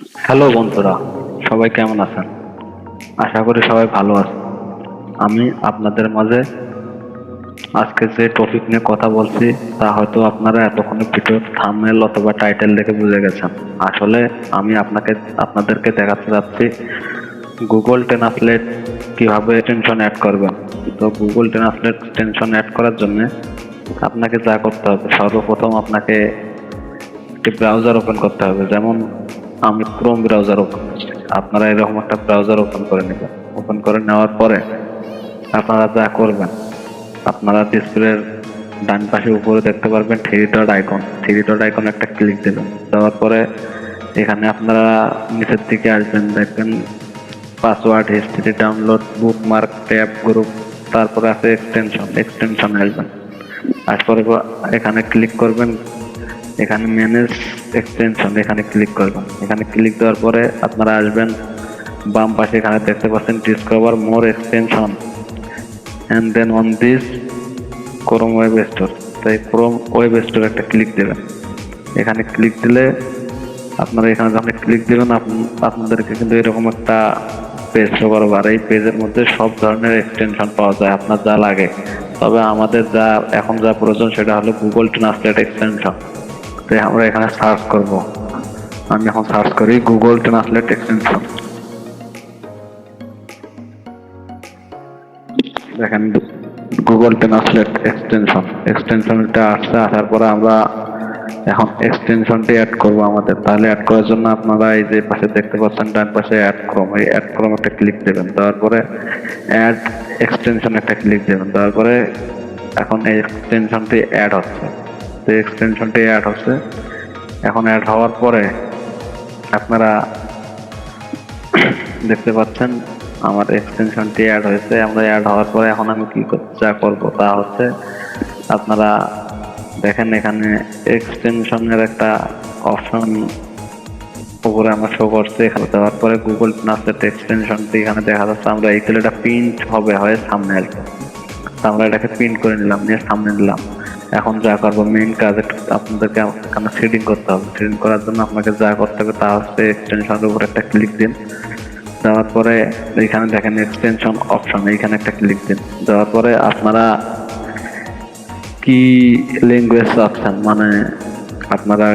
Hello বন্ধুরা, সবাই কেমন আছেন? আশা করি সবাই ভালো আছেন। আমি আপনাদের মাঝে আজকে যে টপিক নিয়ে কথা বলছি, তা হয়তো আপনারা এতক্ষণে ভিডিওর থাম্বনেল অথবা টাইটেল দেখে বুঝে গেছেন। আসলে আমি আপনাকে, আপনাদেরকে দেখাতে যাচ্ছি গুগল ট্রান্সলেট কীভাবে টেনশন অ্যাড করবেন। তো গুগল ট্রান্সলেট টেনশন অ্যাড করার জন্যে আপনাকে যা করতে হবে, সর্বপ্রথম আপনাকে একটি ব্রাউজার ওপেন করতে হবে। যেমন আমি ক্রোম ব্রাউজার ওপেন আপনারা এরকম একটা ব্রাউজার ওপেন করে নেবেন। ওপেন করে নেওয়ার পরে আপনারা যা করবেন, আপনারা ডিসপ্লের ডান পাশে উপরে দেখতে পারবেন three dot icon three dot icon একটা ক্লিক দেবেন। দেওয়ার পরে এখানে আপনারা নিচের দিকে আসবেন, দেখবেন password history download bookmark tab group তারপরে আছে এক্সটেনশন এক্সটেনশন আসবেন তারপরে এখানে ক্লিক করবেন এখানে ম্যানেজ এক্সটেনশন এখানে ক্লিক করবেন। এখানে ক্লিক দেওয়ার পরে আপনারা আসবেন, বাম পাশে এখানে দেখতে পাচ্ছেন discover more extension and then on this Chrome web store তাই ক্রোম ওয়েব স্টোর একটা ক্লিক দেবেন। এখানে ক্লিক দিলে আপনারা এখানে যখন ক্লিক দেবেন, আপ- আপনাদেরকে কিন্তু এরকম একটা পেজ শো করবে আর এই পেজের মধ্যে সব ধরনের এক্সটেনশন পাওয়া যায়, আপনার যা লাগে। তবে আমাদের যা, এখন যা প্রয়োজন সেটা হলো গুগল ট্রান্সলেট এক্সটেনশন আমরা এখানে সার্চ করব। আমি এখন সার্চ করি গুগল ট্রান্সলেট এক্সটেনশন দেখেন গুগল ট্রান্সলেট এক্সটেনশন এক্সটেনশনটা আসছে, আসার পরে আমরা এখন এক্সটেনশনটি অ্যাড করব আমাদের। তাহলে অ্যাড করার জন্য আপনারা এই যে পাশে দেখতে পাচ্ছেন, ডান পাশে অ্যাড ক্রম এই অ্যাড ক্রম একটা ক্লিক দেবেন। দেওয়ার পরে অ্যাড এক্সটেনশন একটা ক্লিক দেবেন। দেওয়ার পরে এখন এই এক্সটেনশনটি অ্যাড হচ্ছে। তো এক্সটেনশনটি অ্যাড হচ্ছে, এখন অ্যাড হওয়ার পরে আপনারা দেখতে পাচ্ছেন আমার এক্সটেনশনটি অ্যাড হয়েছে। আমরা অ্যাড হওয়ার পরে এখন আমি কি যা করব তা হচ্ছে আপনারা দেখেন এখানে এক্সটেনশনের একটা অপশন উপরে আমরা শো করছে। এখানে দেওয়ার পরে গুগল ট্রান্সলেট এক্সটেনশনটি এখানে দেখা যাচ্ছে। আমরা এইগুলো এটা প্রিন্ট হবে হয় সামনে আর আমরা এটাকে প্রিন্ট করে নিলাম, নিয়ে সামনে নিলাম। এখন যা করব মেইন কাজ আপনাদেরকে এখানে সেটিং করতে হবে। সেটিং করার জন্য আপনাকে যা করতে হবে তা হচ্ছে এক্সটেনশনের উপর একটা ক্লিক দিন। দেওয়ার পরে এইখানে দেখেন এক্সটেনশন অপশন এইখানে একটা ক্লিক দিন। দেওয়ার পরে আপনারা কি ল্যাঙ্গুয়েজ চাচ্ছেন মানে আপনারা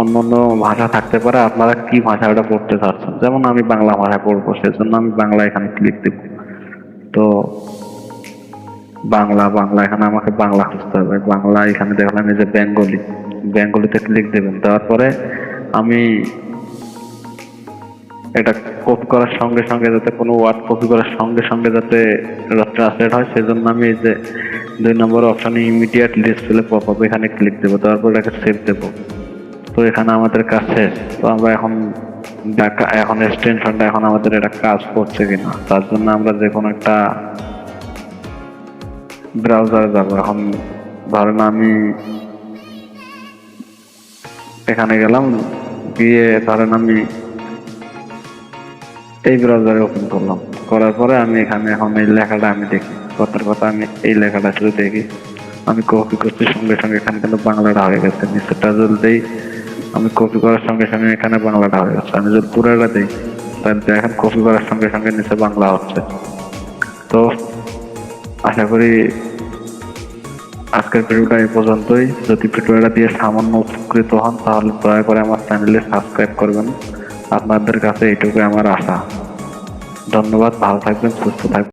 অন্য অন্য ভাষা থাকতে পারে, আপনারা কি ভাষা ওটা পড়তে চাচ্ছেন? যেমন আমি বাংলা ভাষা পড়ব, সেজন্য আমি বাংলা এখানে ক্লিক দেব। তো বাংলা বাংলা, এখানে আমাকে বাংলা খুঁজতে হবে। বাংলা এখানে দেখলাম এই যে বেঙ্গলি, বেঙ্গলিতে ক্লিক দেবেন, দেওয়ার পরে আমি এটা কপি করার সঙ্গে সঙ্গে যাতে কোনো ওয়ার্ড কপি করার সঙ্গে সঙ্গে যাতে ট্রান্সলেট হয়, সেজন্য আমি এই যে দুই নম্বর অপশনে ইমিডিয়েট ডিসপ্লে পপ আপ এখানে ক্লিক দেবো তারপর এটাকে সেভ দেবো। তো এখানে আমাদের শেষ। তো আমরা এখন দেখা এখন এক্সটেনশনটা এখন আমাদের এটা কাজ করছে কিনা, তার জন্য আমরা যে কোনো একটা ব্রাউজারে যাব। এখন ধরেন আমি এখানে গেলাম, গিয়ে ধরেন আমি এই ব্রাউজারে ওপেন করলাম। করার পরে আমি এখানে এখন এই লেখাটা আমি দেখি। কথার কথা আমি এই লেখাটা শুধু দেখি। আমি কপি করছি, সঙ্গে সঙ্গে এখানে কিন্তু বাংলাটা হয়ে গেছে। নিচেরটা যদি দেই, আমি কপি করার সঙ্গে সঙ্গে এখানে বাংলাটা হয়ে গেছে। আমি যদি পুরোটা দিই, তাহলে দেখেন কপি করার সঙ্গে সঙ্গে নিচে বাংলা হচ্ছে। তো আশা করি আজকের ভিডিওটা এই পর্যন্তই। যদি ভিডিওটা দিয়ে সামান্য উপকৃত হন, তাহলে দয়া করে আমার চ্যানেলে সাবস্ক্রাইব করবেন। আপনাদের কাছে এটুকুই আমার আশা। ধন্যবাদ, ভালো থাকবেন, সুস্থ থাকবেন।